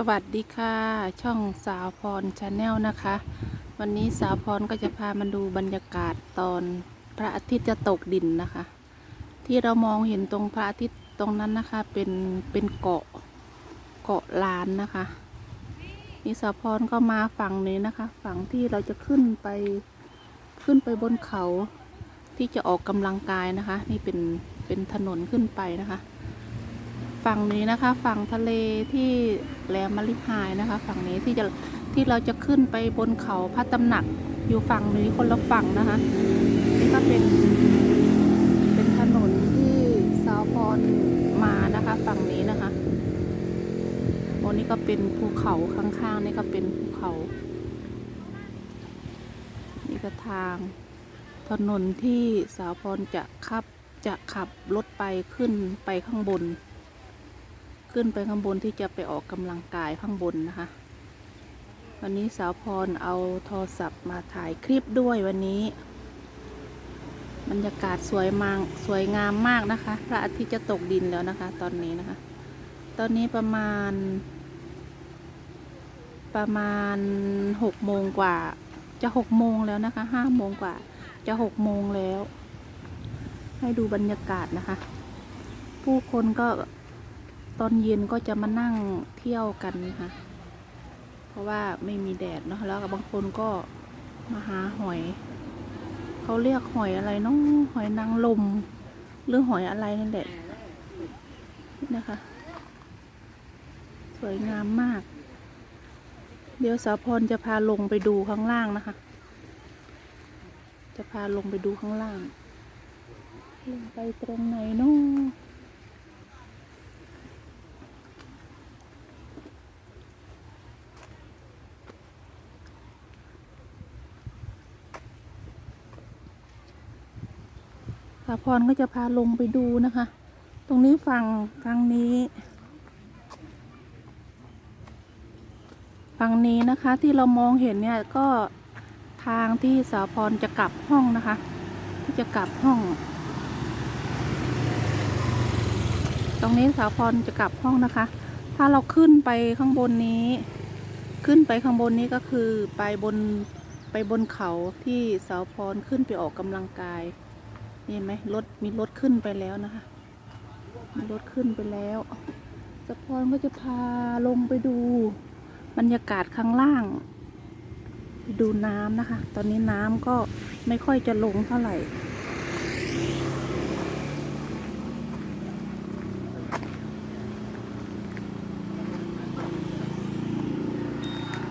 สวัสดีค่ะ ช่องสาวพรชาแนลนะคะ วันนี้สาวพรก็จะพามาดูบรรยากาศตอนพระอาทิตย์จะตกดินนะคะ ที่เรามองเห็นตรงพระอาทิตย์ตรงนั้นนะคะ เป็นเป็นเกาะเกาะลานนะคะนี่สาวพรก็มาฝั่งนี้นะคะ ฝั่งที่เราจะขึ้นไปขึ้นไปบนเขาที่จะออกกำลังกายนะคะ นี่เป็นเป็นถนนขึ้นไปนะคะ ฝั่งนี้นะคะ ฝั่งทะเลที่แหลมมะลิพายนะคะ ฝั่งนี้ที่จะที่เราจะขึ้นไปบนเขาพระตำหนักอยู่ฝั่งนี้คนละฝั่งนะคะนี่ก็เป็นเป็นถนนที่สาวพรมานะคะ ฝั่งนี้นะคะโอ้นี่ก็เป็นภูเขาข้างๆนี่ก็เป็นภูเขา นี่ก็ทางถนนที่สาวพรจะขับจะขับรถไปขึ้นไปข้างบน ขึ้นไปข้างบนที่จะไปออกกำลังกายข้างบนนะคะ วันนี้สาวพรเอาโทรศัพท์มาถ่ายคลิปด้วยวันนี้ บรรยากาศสวยมากสวยงามมากนะคะ พระอาทิตย์จะตกดินแล้วนะคะ ตอนนี้นะคะ ตอนนี้ประมาณ ประมาณหกโมงกว่า จะหกโมงแล้วนะคะห้าโมงกว่าจะหกโมงแล้ว ให้ดูบรรยากาศนะคะ ผู้คนก็ ตอนเย็นก็จะมานั่งเที่ยวกันนะคะเพราะว่าไม่มีแดดเนาะแล้วก็บางคนก็มาหาหอย เขาเรียกหอยอะไรเน้องหอยนางลม หรือหอยอะไรนั่นแหละนี่นะคะ สวยงามมาก เดี๋ยวสาวพรจะพาลงไปดูข้างล่างนะคะ จะพาลงไปดูข้างล่าง ลงไปตรงไหนเนาะ สาวพรก็จะพาลงไปดูนะคะ ตรงนี้ฝั่งฝั่งนี้ฝั่งนี้นะคะที่เรามองเห็นเนี่ยก็ทางที่สาวพรจะกลับห้องนะคะ ที่จะกลับห้อง ตรงนี้สาวพรจะกลับห้องนะคะ ถ้าเราขึ้นไปข้างบนนี้ ขึ้นไปข้างบนนี้ก็คือไปบนไปบนเขาที่สาวพรขึ้นไปออกกำลังกาย เห็นไหมรถมีรถขึ้นไปแล้วนะคะ มีรถขึ้นไปแล้วสาวพรก็จะพาลงไปดูบรรยากาศข้างล่าง ดูน้ำนะคะ ตอนนี้น้ำก็ไม่ค่อยจะลงเท่าไหร่